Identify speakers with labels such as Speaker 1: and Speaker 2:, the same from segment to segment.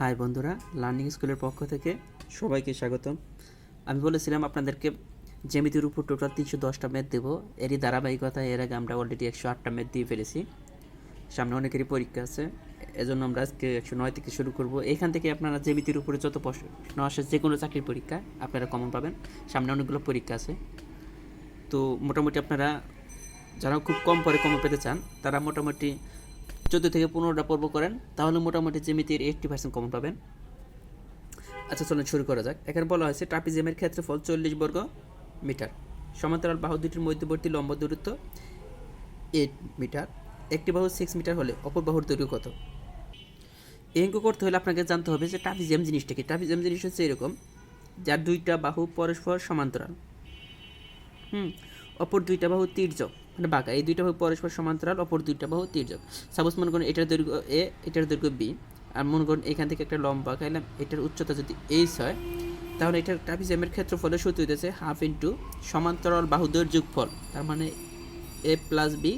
Speaker 1: High বন্ধুরা, learning স্কুলের পক্ষ থেকে সবাইকে স্বাগতম। আমি বলেছিলাম আপনাদেরকে জ্যামিতির উপর টোটাল তিনশো দশটা ম্যাথ দেবো। এরই ধারাবাহিকতা এর আগে আমরা অলরেডি একশো আটটা ম্যাথ দিয়ে ফেলেছি। সামনে অনেকেরই পরীক্ষা আছে, এজন্য আমরা আজকে একশো নয় থেকে শুরু করব। এখান থেকে আপনারা জ্যামিতির উপরে যত প্রশ্ন আসে যে কোনো চাকরির পরীক্ষা আপনারা কমন পাবেন। সামনে অনেকগুলো পরীক্ষা আছে। তো মোটামুটি আপনারা, যারা খুব কম পরে কমন পেতে চান, তারা মোটামুটি চোদ্দ থেকে পনেরোটা পর্ব করেন, তাহলে মোটামুটি জ্যামিতির এইটটি পার্সেন্ট কমন পাবেন। আচ্ছা চলুন শুরু করা যাক। এখানে বলা হয়েছে ট্রাপিজিয়ামের ক্ষেত্রফল চল্লিশ বর্গ মিটার। সমান্তরাল বাহু দুটির মধ্যবর্তী লম্ব দূরত্ব এইট মিটার। একটি বাহু সিক্স মিটার হলে অপর বাহুর দৈর্ঘ্য কত? এই অঙ্ক করতে হলে আপনাকে জানতে হবে যে ট্রাপিজিয়াম জিনিসটা কি? ট্রাপিজিয়াম জিনিস হচ্ছে এরকম, যার দুইটা বাহু পরস্পর সমান্তরাল। হুম, অপর দুইটা বাহু তির্যক। মানে বাঁকা। এই দুইটা বাহু পরস্পর সমান্তরাল, অপর দুইটা বাহু তির্যক। সাপোজ মনে করুন এটার দৈর্ঘ্য এ, এটার দৈর্ঘ্য বি। আর মনে করুন এখান থেকে একটা লম্বা খাইলাম এটার উচ্চতা যদি এইচ হয়, তাহলে এটার ট্রাপিজিয়ামের ক্ষেত্রফলের সূত্র হইতেছে হাফ ইন্টু সমান্তরাল বাহুদের যোগফল তার মানে এ প্লাস বি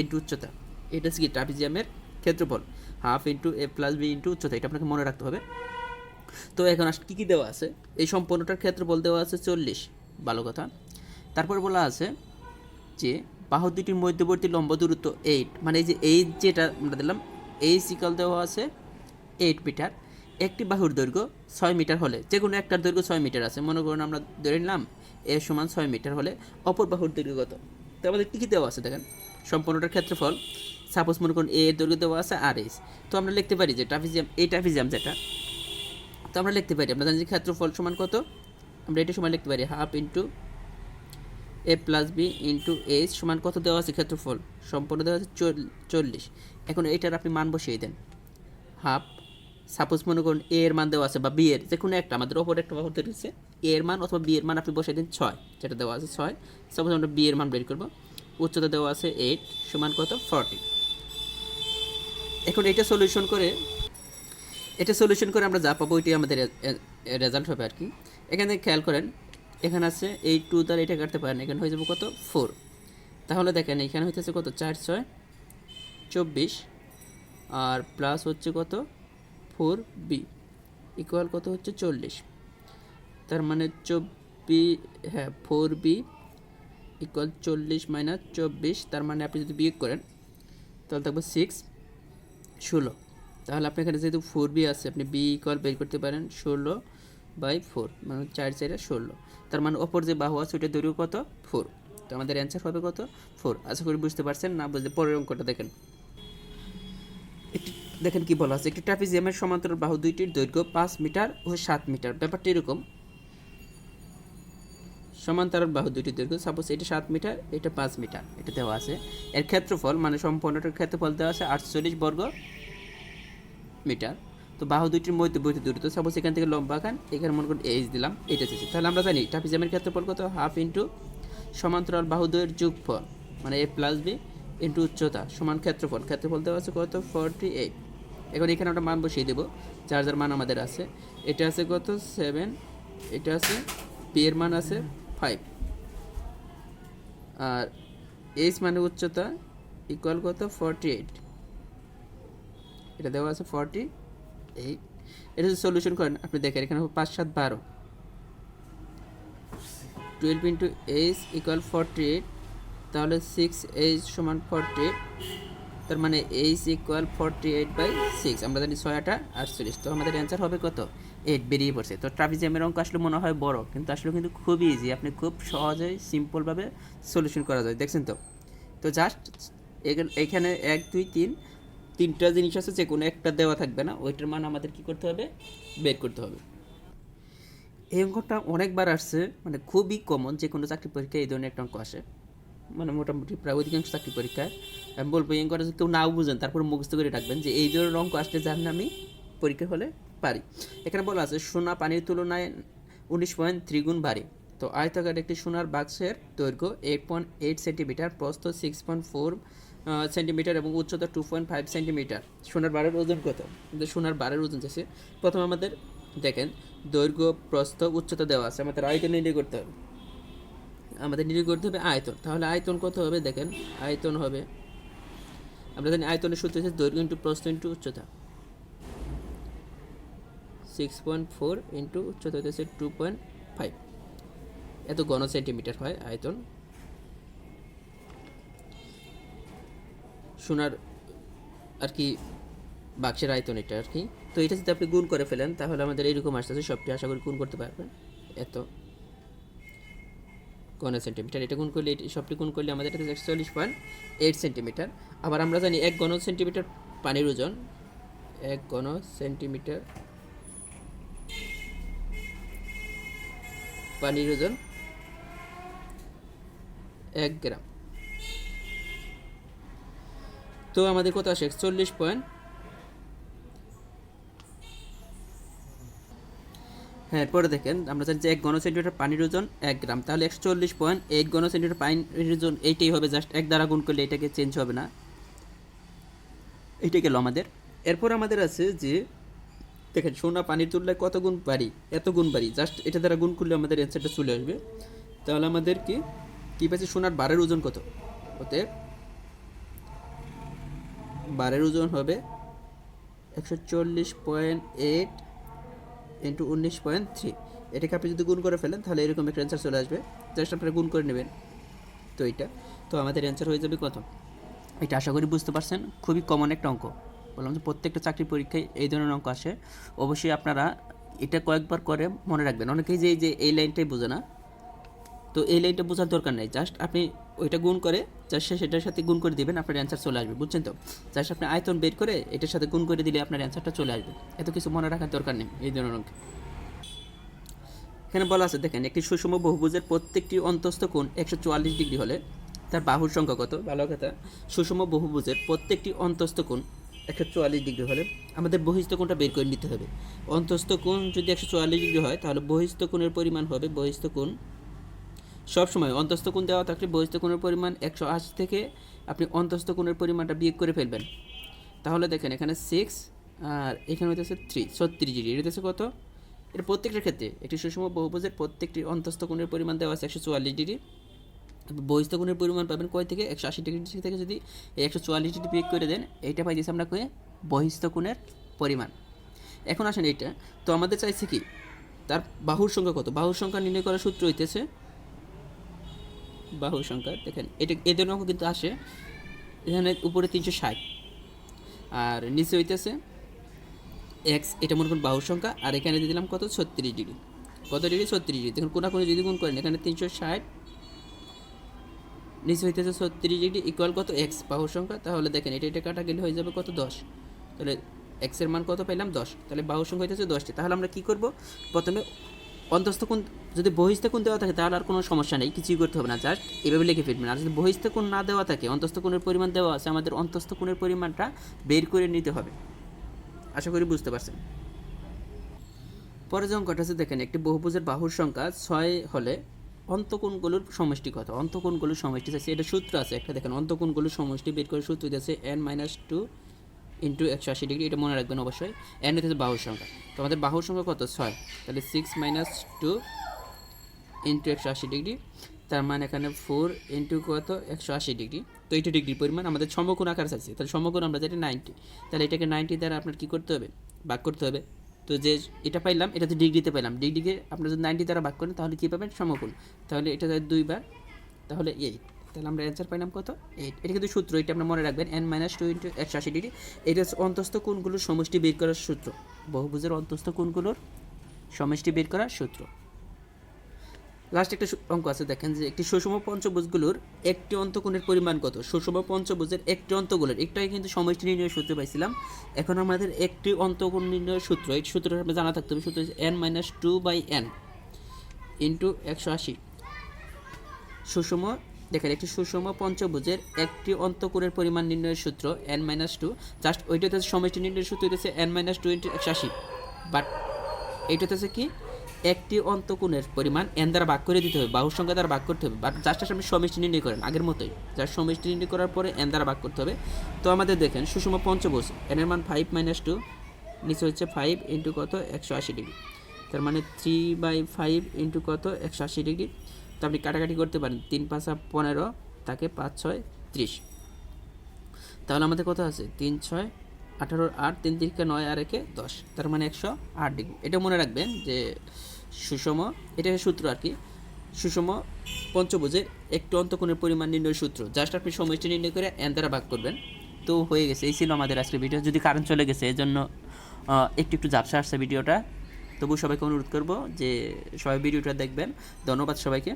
Speaker 1: ইন্টু উচ্চতা। এটা কি ট্রাপিজিয়ামের ক্ষেত্রফল? Half into A plus B into উচ্চতা। এটা আপনাকে মনে রাখতে হবে। তো এখন আস, কী কী দেওয়া আছে? এই সম্পূর্ণটার ক্ষেত্রফল দেওয়া আছে চল্লিশ, ভালো কথা। তারপর বলা আছে যে বাহু দুটির মধ্যবর্তী লম্ব দূরত্ব এইট মানে এই যে এইট যেটা আমরা দিলাম এই সিকাল দেওয়া আছে এইট মিটার একটি বাহুর দৈর্ঘ্য ছয় মিটার হলে যে কোনো একটার দৈর্ঘ্য ছয় মিটার আছে, মনে করুন আমরা ধরে নিলাম এ সমান ছয় মিটার হলে অপর বাহুর দৈর্ঘ্য কত? তো আমাদের কী কী দেওয়া আছে দেখেন? সম্পূর্ণটার ক্ষেত্রফল সাপোজ মনে করুন এ এর দৈর্ঘ্য দেওয়া আছে আর এস তো আমরা লিখতে পারি যে ট্রাফিজিয়াম এই ট্রাফিজিয়াম যেটা, তো আমরা লিখতে পারি, আমরা জানি যে ক্ষেত্রফল সমান কত? আমরা এটা সমান লিখতে পারি half into A plus B into H সমান কত দেওয়া আছে ক্ষেত্রফল? সম্পূর্ণ দেওয়া আছে চল- চল্লিশ। এখন এটার আপনি মান বসিয়ে দেন। হাফ। সাপোজ মনে করুন এ এর মান দেওয়া আছে বা বি এর, যে কোনো একটা, আমাদের ওপরে একটা বাহুর রয়েছে এ এর মান অথবা বি এর মান আপনি বসিয়ে দিন ছয়, যেটা দেওয়া আছে ছয়। সাপোজ আমরা বি এর মান বের করব, উচ্চতা দেওয়া আছে এইট সমান কত? ফর্টি। এখন এটা সলিউশন করে, এটা সলিউশন করে আমরা যা পাবো ওইটাই আমাদের রেজাল্ট হবে আর কি। এখানে খেয়াল করেন এখানে আছে এই টু দ্বারা এটা কাটতে পারেন। এখানে হয়ে যাবে কত? ফোর তাহলে দেখেন, এখানে হইতেছে কত? চার, ছয়, চব্বিশ। আর প্লাস হচ্ছে কত? ফোর বি ইকুয়াল কত হচ্ছে? চল্লিশ। তার মানে চব্বি হ্যাঁ ফোর বি ইকুয়াল চল্লিশ মাইনাস চব্বিশ। তার মানে আপনি যদি বিয়োগ করেন, তাহলে থাকবে সিক্স ষোলো। তাহলে আপনি এখানে যেহেতু ফোর বি আছে, আপনি বি ইকুয়াল বের করতে পারেন, ষোলো বাই ফোর মানে চার চারে ষোলো। তার মানে অপর যে বাহু আছে ওইটা দৈর্ঘ্য কত? ফোর। তো আমাদের অ্যান্সার হবে কত? ফোর। আশা করি বুঝতে পারছেন, না বুঝতে পরের অঙ্কটা দেখেন। দেখেন কি বলা আছে, একটি ট্রাপিজিয়ামের সমান্তরাল বাহু দুইটির দৈর্ঘ্য পাঁচ মিটার ও সাত মিটার। ব্যাপারটা এরকম। সমান্তরাল বাহু দুইটির দৈর্ঘ্য সাপোজ এটা সাত মিটার, এটা পাঁচ মিটার, এটা দেওয়া আছে। এর ক্ষেত্রফল মানে সম্পূর্ণটার ক্ষেত্রফল দেওয়া আছে আটচল্লিশ বর্গ মিটার। তো বাহু দুইটির মধ্যে মধ্যবর্তী দূরত্ব সাপোজ এখান থেকে লম্বা খান, এখানে মনে করুন এইচ দিলাম এটা এসেছে তাহলে আমরা জানি ট্রাপিজামের ক্ষেত্রফল কত? হাফ ইন্টু সমান্তরাল বাহু দুয়ের যোগফল মানে এ প্লাস বি ইন্টু উচ্চতা, সমান ক্ষেত্রফল। ক্ষেত্রফল দেওয়া আছে কত? ফর্টি এইট এখন এখানে আমরা মান বসিয়ে দেবো, যার যার মান আমাদের আছে। এটা আছে কত? সেভেন এটা আছে পি এর মান আছে ফাইভ আর এইচ মানে উচ্চতা ইকুয়াল কত? ফর্টি এইট এটা দেওয়া আছে ফর্টি এইট এটা যদি সলিউশন করেন, আপনি দেখেন, এখানে পাঁচ, সাত, বারো। Twelve into H equal forty eight তাহলে সিক্স এইচ সমান ফর্টি এইট তার মানে H equal forty eight by six আমরা জানি ছয়টা আটচল্লিশ। তো আমাদের অ্যান্সার হবে কত? এইট বেরিয়ে পড়ছে। তো ট্রাপিজিয়ামের অঙ্ক আসলে মনে হয় বড়, কিন্তু আসলে কিন্তু খুবই ইজি আপনি খুব সহজেই সিম্পলভাবে সলিউশন করা যায়। দেখছেন তো? তো জাস্ট এখানে এক, দুই, তিন তিনটা জিনিস আছে, যে কোনো একটা দেওয়া থাকবে না, ওইটার মান আমাদের কি করতে হবে? বের করতে হবে। এই অঙ্কটা অনেকবার আসছে মানে খুবই কমন যে কোনো চাকরি পরীক্ষায় এই ধরনের একটা অঙ্ক আসে। মানে মোটামুটি প্রায় অধিকাংশ চাকরি পরীক্ষায়। আমি বলব, এই অঙ্কটা যদি কেউ নাও বুঝেন, তারপর মুখস্থ করে রাখবেন যে এই ধরনের অঙ্ক আসলে জানেন আমি পরীক্ষা হলে পারি। এখানে বলা আছে, সোনা পানির তুলনায় উনিশ পয়েন্ট থ্রি গুণ ভারী। তো আয়তাকার একটি সোনার বাক্সের দৈর্ঘ্য এইট পয়েন্ট এইট সেন্টিমিটার, প্রস্থ সিক্স পয়েন্ট ফোর সেন্টিমিটার এবং উচ্চতা টু পয়েন্ট ফাইভ সেন্টিমিটার সোনার বারের ওজন কত? সোনার বারের ওজন আছে। প্রথম আমাদের দেখেন, দৈর্ঘ্য, প্রস্থ, উচ্চতা দেওয়া আছে। আমাদের আয়তন নির্ণয় করতে হবে। আমাদের নির্ণয় করতে হবে আয়তন। তাহলে আয়তন কত হবে? দেখেন, আয়তন হবে, আমরা জানি আয়তনের সূত্র হচ্ছে দৈর্ঘ্য ইন্টু প্রস্থ ইন্টু উচ্চতা। সিক্স পয়েন্ট ফোর ইন্টু উচ্চতা হইতেছে টু পয়েন্ট ফাইভ এত ঘন সেন্টিমিটার হয় আয়তন। সোনার আর কি বাক্সের আয়তন এটা আর কি তো এটা যদি আপনি গুণ করে ফেলেন, তাহলে আমাদের এরকম আসতেছে, সবটি আশা করি গুণ করতে পারবেন। এত ঘন সেন্টিমিটার। এটা গুণ করলে সবটি গুণ করলে আমাদের এটা একচল্লিশ পয়েন্ট এইট সেন্টিমিটার। আবার আমরা জানি এক ঘন সেন্টিমিটার পানির ওজন। এক ঘন সেন্টিমিটার পানির ওজন এক গ্রাম। তো আমাদের কত আসে? একচল্লিশ পয়েন্ট হ্যাঁ পরে দেখেন, আমরা জানি যে এক ঘন সেন্টিমিটার পানির ওজন এক গ্রাম। তাহলে একশো চল্লিশ পয়েন্ট এইট ঘন সেন্টিমিটার পানির ওজন এইটাই হবে জাস্ট এক দ্বারা গুণ করলে এটাকে চেঞ্জ হবে না। এইটাই গেল আমাদের। এরপর আমাদের আছে যে, দেখেন, সোনা পানির তুলনায় কত গুণ বাড়ি? এত গুণ বাড়ি। জাস্ট এটা দ্বারা গুণ করলে আমাদের অ্যান্সারটা চলে আসবে। তাহলে আমাদের কি? কী সোনার বারের ওজন কত? ওতে বারের ওজন হবে একশো চল্লিশ পয়েন্ট এইট ইন্টু উনিশ পয়েন্ট থ্রি। এটাকে আপনি যদি গুণ করে ফেলেন, তাহলে এরকম একটা অ্যান্সার চলে আসবে। জাস্ট আপনারা গুণ করে নেবেন। তো এইটা। তো আমাদের অ্যান্সার হয়ে যাবে কত এটা আশা করি বুঝতে পারছেন। খুবই কমন একটা অঙ্ক। বললাম যে প্রত্যেকটা চাকরি পরীক্ষায় এই ধরনের অঙ্ক আসে। অবশ্যই আপনারা এটা কয়েকবার করে মনে রাখবেন। অনেকেই যে এই লাইনটাই বোঝে না। তো এই লাইনটা বোঝার দরকার নেই। জাস্ট আপনি ওইটা গুণ করে জাস্ট সেটার সাথে গুণ করে দিবেন, আপনার অ্যান্সার চলে আসবে, বুঝছেন তো? জাস্ট আপনি আয়তন বের করে, এটার সাথে গুণ করে দিলে আপনার অ্যান্সারটা চলে আসবে। এত কিছু মনে রাখার দরকার নেই এই ধরনের। অঙ্কে এখানে বলা আছে, দেখেন, একটি সুষম বহুভুজের প্রত্যেকটি অন্তস্থ কোণ একশো চুয়াল্লিশ ডিগ্রি হলে তার বাহুর সংখ্যা কত? ভালো কথা। সুষম বহুভুজের প্রত্যেকটি অন্তস্থ কোণ একশো চুয়াল্লিশ ডিগ্রি হলে আমাদের বহিস্থ কোণটা বের করে নিতে হবে। অন্তস্থ কোণ যদি একশো চুয়াল্লিশ ডিগ্রি হয়, তাহলে বহিস্থ কোণের পরিমাণ হবে বহিস্থ কোণ সবসময় অন্তস্থ কোণ দেওয়া থাকলে বহিস্থ কোণের পরিমাণ একশো আশি থেকে আপনি অন্তস্থ কোণের পরিমাণটা বিয়োগ করে ফেলবেন। তাহলে দেখেন এখানে সিক্স আর এখানে হইতেছে থ্রি ছত্রিশ ডিগ্রি। এটা হচ্ছে কত? এর প্রত্যেকটার ক্ষেত্রে, একটি সুষম বহুভুজের প্রত্যেকটি অন্তস্থ কোণের পরিমাণ দেওয়া আছে একশো চুয়াল্লিশ ডিগ্রি। বহিস্থ কোণের পরিমাণ পাবেন কয় থেকে? একশো আশি ডিগ্রি থেকে যদি এই একশো চুয়াল্লিশ ডিগ্রি বিয়োগ করে দেন, এইটা পাই দিয়েছি আমরা কয়ে বহিস্থ কোণের পরিমাণ। এখন আসেন এইটা। তো আমাদের চাইছে কি? তার বাহুর সংখ্যা কত? বাহুর সংখ্যা নির্ণয় করার সূত্র হইতেছে বাহুর সংখ্যা, দেখেন, এটা এদের অঙ্ক কিন্তু আসে, এখানে উপরে তিনশো ষাট। আর নিচে হইতেছে এক্স, এটা মনে করুন বাহুর সংখ্যা, আর এখানে দিয়ে দিলাম কত? ছত্রিশ ডিগ্রি। কত ডিগ্রি? ছত্রিশ ডিগ্রি। দেখুন কোনা কোনো যদি গুণ করেন, এখানে তিনশো ষাট, নিচে হইতেছে ছত্রিশ ডিগ্রি ইকুয়াল কত? এক্স বাহুর সংখ্যা। তাহলে দেখেন, এটা এটা কাটা গেলে হয়ে যাবে কত? দশ। তাহলে এক্সের মান কত? পেলাম দশ। তাহলে বাহুর সংখ্যা হইতেছে দশটি। তাহলে আমরা কী করব? প্রথমে অন্তস্থ কোণ যদি বহিস্থ কোণ দেওয়া থাকে, তাহলে আর কোনো সমস্যা নেই, কিছুই করতে হবে না জাস্ট এভাবে লিখে ফেলবেন। আর যদি বহিস্থ কোণ না দেওয়া থাকে, অন্তস্থ কোণের পরিমাণ দেওয়া আছে, আমাদের অন্তস্থ কোণের পরিমাণটা বের করে নিতে হবে। আশা করি বুঝতে পারছেন। পরে যে অঙ্কটা দেখেন, একটি বহুভুজের বাহুর সংখ্যা ছয় হলে অন্তকোণগুলোর সমষ্টি কত? অন্তকোণগুলোর সমষ্টি আছে এটা সূত্র আছে একটা, দেখেন, অন্তকোণগুলোর সমষ্টি বের করে সূত্র দিয়েছে এন মাইনাস টু ইন্টু একশো আশি ডিগ্রি এটা মনে রাখবেন অবশ্যই। এন হচ্ছে বাহুর সংখ্যা। তো আমাদের বাহুর সংখ্যা কত? ছয়। তাহলে সিক্স মাইনাস টু ইন্টু একশো আশি ডিগ্রি তার মানে এখানে ফোর ইন্টু কত? একশো আশি ডিগ্রি তো এইটা ডিগ্রি পরিমাণ, আমাদের সমকোণ আকার চাইছে তাহলে সমকোণ আমরা যেটা নাইনটি তাহলে এটাকে নাইনটি দ্বারা আপনার কী করতে হবে? ভাগ করতে হবে। তো যে এটা পাইলাম, এটা তো ডিগ্রিতে পাইলাম। ডিগ্রিকে আপনার যদি নাইনটি দ্বারা ভাগ করেন, তাহলে কী পাবেন? সমকোণ। তাহলে এটা দুইবার তাহলে এইট তাহলে আমরা অ্যান্সার পাইলাম কত? এইট। এটা কিন্তু সূত্র, এটা আপনার মনে রাখবেন এন মাইনাস টু ইন্টু একশো আশি ডিগ্রি এটা অন্তস্থ কোণগুলোর সমষ্টি বের করার সূত্র। বহুভুজের অন্তস্থ কোণগুলোর সমষ্টি বের করার সূত্র। লাস্ট একটা অঙ্ক আছে, দেখেন যে একটি সুষম পঞ্চভুজগুলোর একটি অন্তকোণের পরিমাণ কত? সুষম পঞ্চভুজের একটি অন্তকোণের একটাই কিন্তু সমষ্টি নির্ণয়ের সূত্র পাইছিলাম। এখন আমাদের একটি অন্তকোণ নির্ণয়ের সূত্র, এই সূত্রটা জানা থাকতে হবে। সূত্র N minus two by N into একশো আশি সুষম দেখেন, একটি সুষম পঞ্চভুজের একটি অন্তকোণের পরিমাণ নির্ণয়ের সূত্র এন মাইনাস টু জাস্ট ওইটাতে সমষ্টি নির্ণয়ের সূত্র হইতেছে এন মাইনাস টু ইন্টু একশো। আশি বাট এইটাতে হচ্ছে কি? একটি অন্তকোণের পরিমাণ এন দ্বারা ভাগ করে দিতে হবে, বাহুর সংখ্যা দ্বারা ভাগ করতে হবে। বাট জাস্ট আপনি সমষ্টি নির্ণয় করেন, আগের মতোই। জাস্ট সমষ্টি নির্ণয় করার পরে এন দ্বারা ভাগ করতে হবে। তো আমাদের দেখেন, সুষম পঞ্চভুজ এন এর মান ফাইভ মাইনাস টু নিচে হচ্ছে ফাইভ ইন্টু কত? একশো আশি ডিগ্রি তার মানে থ্রি বাই ফাইভ ইন্টু কত? একশো আশি ডিগ্রি তো আপনি কাটাকাটি করতে পারেন। তিন পাঁচা পনেরো, তাকে পাঁচ ছয় ত্রিশ। তাহলে আমাদের কত আছে? তিন ছয় আঠারোর আট, তিন তিরিকা নয়, আর একে দশ। তার মানে একশো আট ডিগ্রি। এটা মনে রাখবেন যে সুষম, এটা সূত্র আর কি। সুষম পঞ্চভুজের একটু অন্তকোণের পরিমাণ নির্ণয় সূত্র। জাস্ট আপনি সমষ্টি নির্ণয় করে এন দ্বারা ভাগ করবেন। তো হয়ে গেছে, এই ছিল আমাদের আজকের ভিডিও যদি কারেন্ট চলে গেছে এই জন্য একটু একটু ঝাপসা আসছে ভিডিওটা তবু সবাইকে অনুরোধ করব যে সবাই ভিডিওটা দেখবেন। ধন্যবাদ সবাইকে।